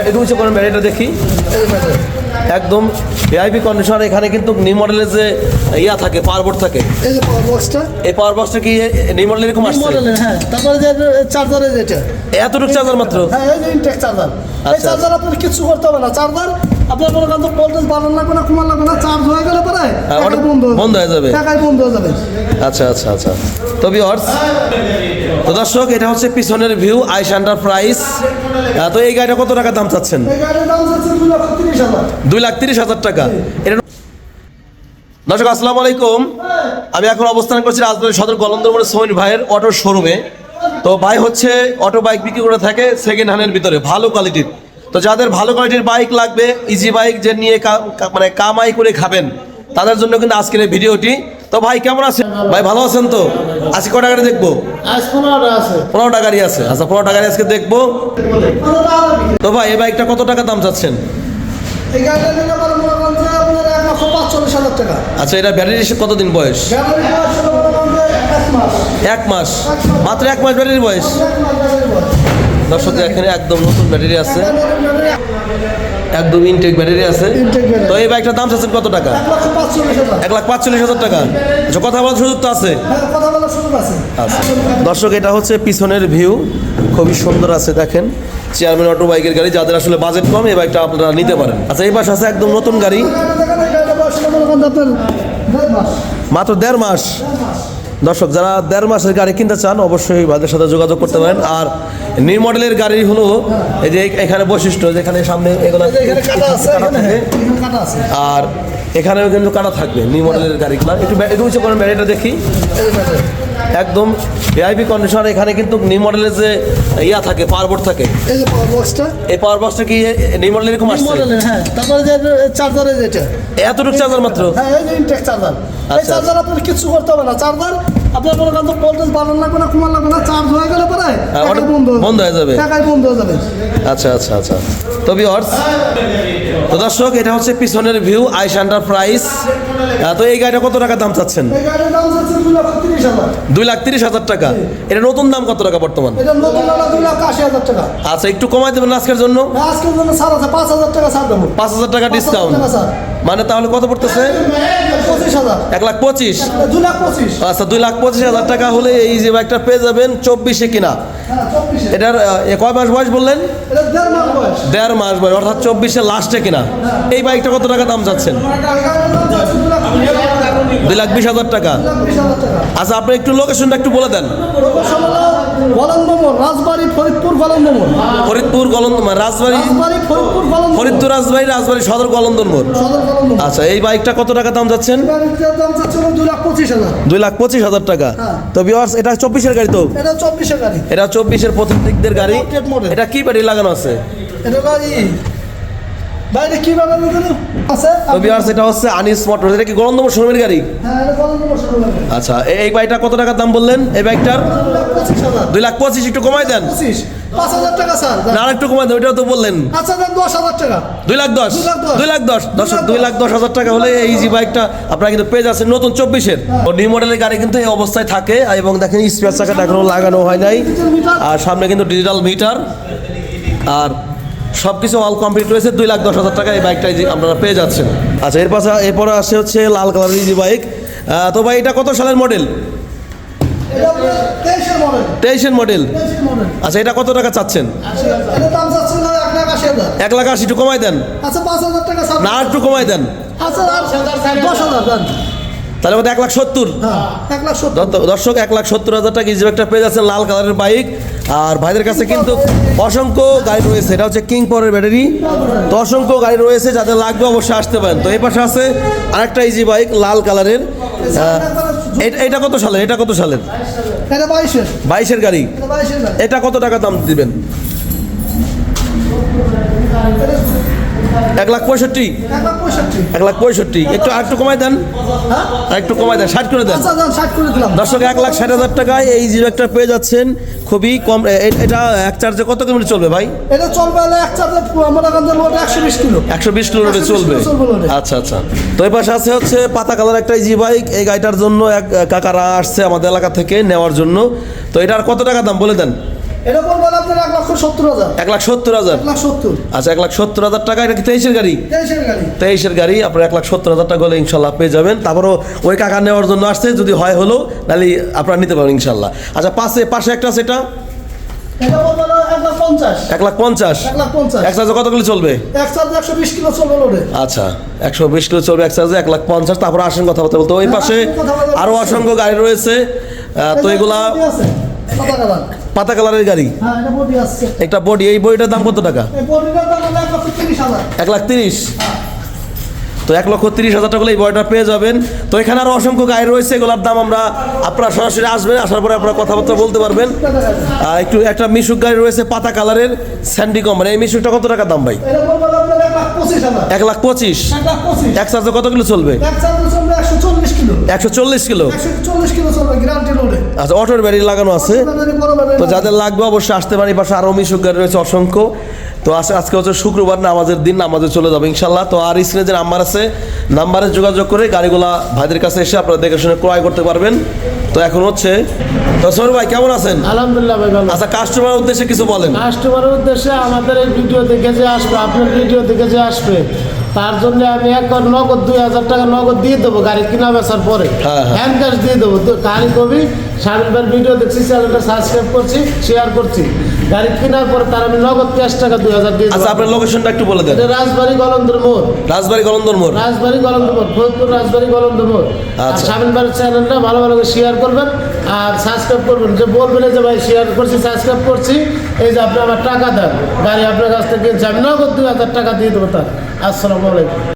একটু উঁচু করেন ব্যাটারিটা দেখি। একদম এআইপি কন্ডিশন এখানে কিন্তু নিউ মডেলের যে ইয়া থাকে পাওয়ার বোর্ড থাকে। এই পাওয়ার বক্সটা এই পাওয়ার বক্সটা কি নিউ মডেল এরকম আসছে? মডেলের হ্যাঁ। তারপরে যে চার্জারের যেটা। এতটুকু চার্জার মাত্র? হ্যাঁ এই ইনটেক চার্জার এই আচ্ছা। চার্জার আপনার কিছু করতে হবে না। চার্জার আপনার মনে করেন ভোল্টেজ বাড়ানো লাগবে না কমানো লাগবে না চার্জ হয়ে গেলে পরে হ্যাঁ, বন্ধ বন্ধ হয়ে যাবে। টাকায় বন্ধ হয়ে যাবে। আচ্ছা আচ্ছা আচ্ছা। তো ভিউয়ার্স তো দর্শক এটা হচ্ছে পিছনের ভিউ আইস আন্ডার প্রাইস তো এই গাড়িটা কত টাকা দাম চাচ্ছেন? দুই লাখ তিরিশ হাজার। টাকা। এটা দর্শক আসসালামু আলাইকুম। আমি এখন অবস্থান করছি রাজধানী সদর কলন্দর মোড়ে সোহেন ভাইয়ের অটো শোরুমে তো ভাই হচ্ছে অটো বাইক বিক্রি করে থাকে সেকেন্ড হ্যান্ডের ভিতরে ভালো কোয়ালিটির তো যাদের ভালো কোয়ালিটির বাইক লাগবে ইজি বাইক যে নিয়ে মানে কামাই করে খাবেন তাদের জন্য কিন্তু আজকের এই ভিডিওটি। তো ভাই কেমন আছেন? ভাই ভালো আছেন তো? আজকে কটা গাড়ি দেখব? পনেরো পনেরোটা গাড়ি আছে। আচ্ছা পনেরোটা গাড়ি আজকে দেখব। তো ভাই এই বাইকটা কত টাকা দাম চাচ্ছেন? টাকা। আচ্ছা এটা ব্যাটারি কতদিন বয়স? এক মাস। মাত্র এক মাস ব্যাটারির বয়স? দর্শক এখানে একদম নতুন ব্যাটারি আছে। একদম ইনটেক ব্যাটারি আছে তো এই বাইকটার দাম চাচ্ছেন কত টাকা এক লাখ পাঁচচল্লিশ হাজার টাকা আচ্ছা কথা বলার সুযোগ তো আছে হ্যাঁ আছে আচ্ছা দর্শক এটা হচ্ছে পিছনের ভিউ খুবই সুন্দর আছে দেখেন চেয়ারম্যান অটো বাইকের গাড়ি যাদের আসলে বাজেট কম এই বাইকটা আপনারা নিতে পারেন আচ্ছা এই পাশে আছে একদম নতুন গাড়ি মনে মাত্র দেড় মাস দর্শক যারা দেড় মাসের গাড়ি কিনতে চান অবশ্যই ভাইদের সাথে যোগাযোগ করতে পারেন। আর নিউ মডেলের গাড়ি হলো এই যে এখানে বৈশিষ্ট্য যেখানে সামনে এগুলো আর এখানেও কিন্তু কাটা থাকবে নিউ মডেলের গাড়িগুলো। একটু একটু উঁচু করেন ব্যাটারিটা দেখি। একদম ভিআইপি কন্ডিশন এখানে কিন্তু নিউ মডেলের যে ইয়া থাকে পাওয়ার বোর্ড থাকে। এই যে পাওয়ার বক্সটা এই পাওয়ার বক্সটা কি নিউ মডেল এরকম আসছে? মডেলের হ্যাঁ। তারপরে যে চার্জারের যেটা। এতটুকু চার্জার মাত্র? হ্যাঁ এই যে ইনটেক চার্জার এই আচ্ছা। চার্জার আপনার কিছু করতে হবে না। চার্জার আপনার মনে করেন ভোল্টেজ বাড়ানো লাগবে না কমানো লাগবে না চার্জ হয়ে গেলে পরে হ্যাঁ, বন্ধ বন্ধ হয়ে যাবে। টাকায় বন্ধ হয়ে যাবে। আচ্ছা আচ্ছা আচ্ছা। তো ভিউয়ার্স তো দর্শক এটা হচ্ছে পিছনের ভিউ আইস প্রাইস তো এই গাড়িটা কত টাকা দাম চাচ্ছেন? দুই লাখ তিরিশ হাজার। টাকা। এটা নতুন দাম কত টাকা বর্তমান? আচ্ছা একটু কমাই দেবেন আজকের জন্য? পাঁচ হাজার টাকা ছাড় দেবো। পাঁচ হাজার টাকা 5,000 ডিসকাউন্ট মানে তাহলে কত পড়তেছে? এক লাখ পঁচিশ আচ্ছা দুই লাখ পঁচিশ হাজার টাকা হলে এই যে বাইকটা পেয়ে যাবেন চব্বিশে কিনা। এটার এ কয় মাস বয়স বললেন? দেড় মাস বয়স। অর্থাৎ চব্বিশে লাস্টে কিনা। এই বাইকটা কত টাকা দাম হচ্ছে দুই লাখ বিশ হাজার টাকা। আচ্ছা আপনি একটু লোকেশনটা একটু বলে দেন। রাজবাড়ি ফরিদপুর গলন্দমোর ফরিদপুর গলন্দ রাজবাড়ি ফরিদপুর রাজবাড়ি রাজবাড়ি সদর গলন্দন মোড় আচ্ছা এই বাইকটা কত টাকা দাম যাচ্ছেন? দুই লাখ পঁচিশ হাজার। টাকা। হ্যাঁ। তো বিওয়ার্স এটা চব্বিশের গাড়ি তো? এটা চব্বিশের গাড়ি। এটা চব্বিশের প্রথম দিকদের গাড়ি। এটা কি ব্যাটারি লাগানো আছে? এটা বাইরে কি ব্যাপার আছে তো বিওয়ার্স এটা হচ্ছে আনিস মোটর এটা কি গলন্দমোর শোরুমের গাড়ি? হ্যাঁ এটা গাড়ি। আচ্ছা এই- বাইকটা কত টাকার দাম বললেন? এই বাইকটার? দুই লাখ পঁচিশ দুই লাখ পঁচিশ একটু কমাই দেন। পঁচিশ। পাঁচ হাজার টাকা স্যার না আর একটু কমাই দেন ওইটাও তো বললেন। আচ্ছা দেন দশ হাজার টাকা। দুই লাখ দশ। দুই লাখ দশ। দশ। দুই লাখ দশ। হাজার টাকা হলে এই জি বাইকটা আপনারা কিন্তু পেয়ে যাচ্ছেন নতুন চব্বিশের। নিউ মডেলের গাড়ি কিন্তু এই অবস্থায় থাকে এবং দেখেন স্পেয়ার চাকাটা এখনও লাগানো হয় নাই। আর সামনে কিন্তু ডিজিটাল মিটার আর সব কিছু অল কমপ্লিট রয়েছে দুই লাখ দশ হাজার টাকা এই বাইকটা এই যে আপনারা পেয়ে যাচ্ছেন। আচ্ছা এর পাশে এরপরে আসছে হচ্ছে লাল কালারের ইজি বাইক তো ভাই এটা কত সালের মডেল তেইশের মডেল আচ্ছা এটা কত টাকা চাচ্ছেন? এক লাখ আশি একটু কমাই দেন। আচ্ছা না আর একটু কমাই দেন। আচ্ছা তাহলে মধ্যে এক লাখ সত্তর। হ্যাঁ দর্শক- এক লাখ সত্তর হাজার টাকা ইজি একটা পেয়ে যাচ্ছেন লাল কালারের বাইক আর ভাইদের কাছে কিন্তু অসংখ্য গাড়ি রয়েছে। এটা হচ্ছে কিং পরের ব্যাটারি তো অসংখ্য গাড়ি রয়েছে যাদের লাগবে অবশ্যই আসতে পারেন। তো এই পাশে আছে আরেকটা ইজি বাইক লাল কালারের। এটা- এটা কত সালের? এটা কত সালের? এটা বাইশের। গাড়ি। এটা কত টাকা দাম দিবেন? এক লাখ পঁয়ষট্টি? এক লাখ পঁয়ষট্টি। একটু আর একটু কমাই দেন। হ্যাঁ একটু কমাই দেন। ষাট করে দেন। দর্শক এক লাখ ষাট হাজার টাকায় এই জিরো একটা পেয়ে যাচ্ছেন। খুবই কম এটা এক চার্জে কত কিলোমিটার চলবে ভাই? এটা চলবে এক চার্জে একশো বিশ কিলো। একশো বিশ কিলোমিটার চলবে। আচ্ছা আচ্ছা। তো এই পাশে আছে হচ্ছে পাতা কালার একটা জি বাইক এই গাড়িটার জন্য এক কাকারা আসছে আমাদের এলাকা থেকে নেওয়ার জন্য। তো এটার কত টাকা দাম বলে দেন? এটা বলবেন আপনার? এক লক্ষ সত্তর হাজার। এক লাখ সত্তর হাজার। এক লাখ সত্তর। আচ্ছা এক লাখ সত্তর হাজার টাকা এটা কি তেইশের গাড়ি? তেইশের গাড়ি। তেইশের গাড়ি আপনার এক লাখ সত্তর হাজার টাকা হলে ইনশাল্লাহ পেয়ে যাবেন। তারপরও ওই কাকা নেওয়ার জন্য আসছে যদি হয় হলো আপনারা নিতে পারবেন ইনশাল্লাহ। আচ্ছা পাশে পাশে একটা আছে এটা? এটা এক লাখ পঞ্চাশ। এক চার্জে কত কিলো চলবে? আচ্ছা একশো বিশ কিলো চলবে এক চার্জে এক লাখ পঞ্চাশ। তারপর আসেন কথা বলতে। ওই পাশে আরও অসংখ্য গাড়ি রয়েছে। তো এগুলা পাতা কালারের গাড়ি? হ্যাঁ একটা বডি এই বইটার দাম কত টাকা? এক লাখ তিরিশ? তো এক লক্ষ তিরিশ হাজার টাকা এই বয়টা পেয়ে যাবেন। তো এখানে আরও অসংখ্য গাড়ি রয়েছে, এগুলোর দাম আমরা আপনারা সরাসরি আসবেন, আসার পরে আপনারা কথাবার্তা বলতে পারবেন। আর একটু একটা মিশুক গাড়ি রয়েছে, পাতা কালারের, স্যান্ডি কোম্পানি এই মিশুকটা কত টাকা দাম ভাই? এক লাখ পঁচিশ। এক চার্জে কত কিলো চলবে? একশো চল্লিশ কিলো। আচ্ছা অটোর ব্যাটারি লাগানো আছে। তো যাদের লাগবে অবশ্যই আসতে পারি পাশে আরও মিশুক গাড়ি রয়েছে অসংখ্য। তো আজকে হচ্ছে শুক্রবার, নামাজের দিন, নামাজে চলে যাবে ইনশাল্লাহ তো আর স্ক্রিনে যে নাম্বার আছে নাম্বারে যোগাযোগ করে গাড়িগুলা ভাইদের কাছে এসে আপনারা দেখে শুনে ক্রয় করতে পারবেন। তো এখন হচ্ছে তো সর ভাই কেমন আছেন? আলহামদুলিল্লাহ ভাই ভালো। আচ্ছা কাস্টমার উদ্দেশ্যে কিছু বলেন। কাস্টমারের উদ্দেশ্যে আমাদের এই ভিডিও দেখে যে আসবে আপনার ভিডিও দেখে যে আসবে তার জন্য আমি একবার নগদ দুই হাজার টাকা নগদ দিয়ে দেবো গাড়ি কিনা বেচার পরে। হ্যাঁ, হ্যাঁ। হ্যান্ড ক্যাশ দিয়ে দেবো। গাড়ি কবি স্বামীবার ভিডিও দেখছি চ্যানেলটা সাবস্ক্রাইব করছি শেয়ার করছি। গাড়ি কেনার পরে তার আমি নগদ ক্যাশ টাকা দুই হাজার দিয়ে আচ্ছা আপনার লোকেশনটা একটু বলে দেন। রাজবাড়ি গলন্দ্র মোড়। রাজবাড়ি গলন্দর মোড়। রাজবাড়ি গলন্দ্র মোড় ফরিদপুর রাজবাড়ি গলন্দ্র মোড়। আর আচ্ছা। স্বামীবার চ্যানেলটা ভালো ভালো করে শেয়ার করবেন আর সাবস্ক্রাইব করবেন। যে বলবেন যে ভাই শেয়ার করছি সাবস্ক্রাইব করছি এই যে আপনি আমার টাকা দেন। গাড়ি আপনার কাছ থেকে কিনছি আমি নগদ দুই হাজার টাকা দিয়ে দেবো তার। আসসালামু আলাইকুম।